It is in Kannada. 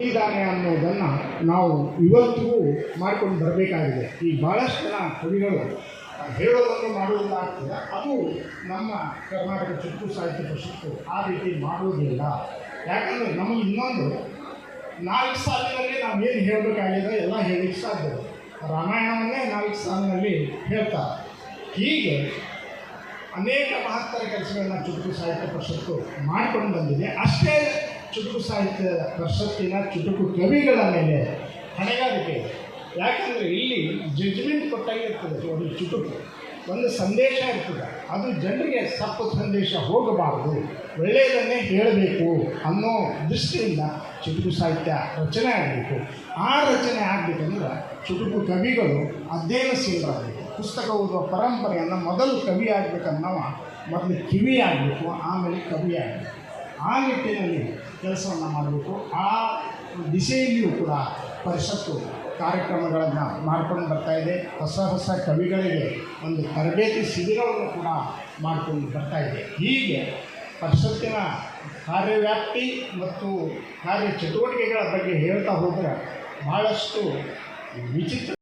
ಇದ್ದಾನೆ ಅನ್ನೋದನ್ನು ನಾವು ಇವತ್ತಿಗೂ ಮಾಡ್ಕೊಂಡು ಬರಬೇಕಾಗಿದೆ. ಈ ಭಾಳಷ್ಟು ಜನ ಕವಿಗಳು ಹೇಳೋದನ್ನು ಮಾಡುವುದಿಲ್ಲ ಆಗ್ತದೆ ಅದು ನಮ್ಮ ಕರ್ನಾಟಕ ಚುಟುಕು ಸಾಹಿತ್ಯ ಪರಿಷತ್ತು ಆ ರೀತಿ ಮಾಡುವುದಿಲ್ಲ. ಯಾಕಂದರೆ ನಮಗೆ ಇನ್ನೊಂದು ನಾಲ್ಕು ಸಾಲಿನಲ್ಲಿ ನಾವು ಏನು ಹೇಳಬೇಕಾಗಿದೆ ಎಲ್ಲ ಹೇಳಲಿಕ್ಕೆ ಸಾಧ್ಯ ರಾಮಾಯಣವನ್ನೇ ನಾಲ್ಕು ಸಾಲಿನಲ್ಲಿ ಹೇಳ್ತಾರೆ. ಹೀಗೆ ಅನೇಕ ಮಹತ್ತರ ಕೆಲಸಗಳನ್ನ ಚುಟುಕು ಸಾಹಿತ್ಯ ಪರಿಷತ್ತು ಮಾಡ್ಕೊಂಡು ಬಂದಿದೆ. ಅಷ್ಟೇ ಚುಟುಕು ಸಾಹಿತ್ಯ ಪ್ರಶಸ್ತಿನ ಚುಟುಕು ಕವಿಗಳ ಮೇಲೆ ಹಣೆಗಾರಿಕೆ. ಯಾಕಂದರೆ ಇಲ್ಲಿ ಜಜ್ಮೆಂಟ್ ಕೊಟ್ಟಾಗೆ ಇರ್ತದೆ ಒಂದು ಚುಟುಕು. ಒಂದು ಸಂದೇಶ ಇರ್ತದೆ. ಅದು ಜನರಿಗೆ ತಪ್ಪು ಸಂದೇಶ ಹೋಗಬಾರದು. ಒಳ್ಳೆಯದನ್ನೇ ಹೇಳಬೇಕು ಅನ್ನೋ ದೃಷ್ಟಿಯಿಂದ ಚುಟುಕು ಸಾಹಿತ್ಯ ರಚನೆ ಆಗಬೇಕು. ಆ ರಚನೆ ಆಗಬೇಕಂದ್ರೆ ಚುಟುಕು ಕವಿಗಳು ಅಧ್ಯಯನಶೀಲರಾಗಬೇಕು ಪುಸ್ತಕ ಓದುವ ಪರಂಪರೆಯನ್ನು ಮೊದಲು ಕವಿ ಆಗಬೇಕನ್ನವ, ಮೊದಲು ಕಿವಿ ಆಗಬೇಕು, ಆಮೇಲೆ ಕವಿ ಆಗಬೇಕು. ಆ ನಿಟ್ಟಿನಲ್ಲಿ ಕೆಲಸವನ್ನು ಮಾಡಬೇಕು. ಆ ದಿಸೆಯಲ್ಲಿಯೂ ಕೂಡ ಪರಿಷತ್ತು ಕಾರ್ಯಕ್ರಮಗಳನ್ನು ಮಾಡ್ಕೊಂಡು ಬರ್ತಾ ಇದೆ. ಹೊಸ ಹೊಸ ಕವಿಗಳಿಗೆ ಒಂದು ತರಬೇತಿ ಶಿಬಿರವನ್ನು ಕೂಡ ಮಾಡ್ಕೊಂಡು ಬರ್ತಾ ಇದೆ. ಹೀಗೆ ಪರಿಷತ್ತಿನ ಕಾರ್ಯವ್ಯಾಪ್ತಿ ಮತ್ತು ಕಾರ್ಯ ಚಟುವಟಿಕೆಗಳ ಬಗ್ಗೆ ಹೇಳ್ತಾ ಹೋದರೆ ಭಾಳಷ್ಟು ವಿಚಿತ್ರ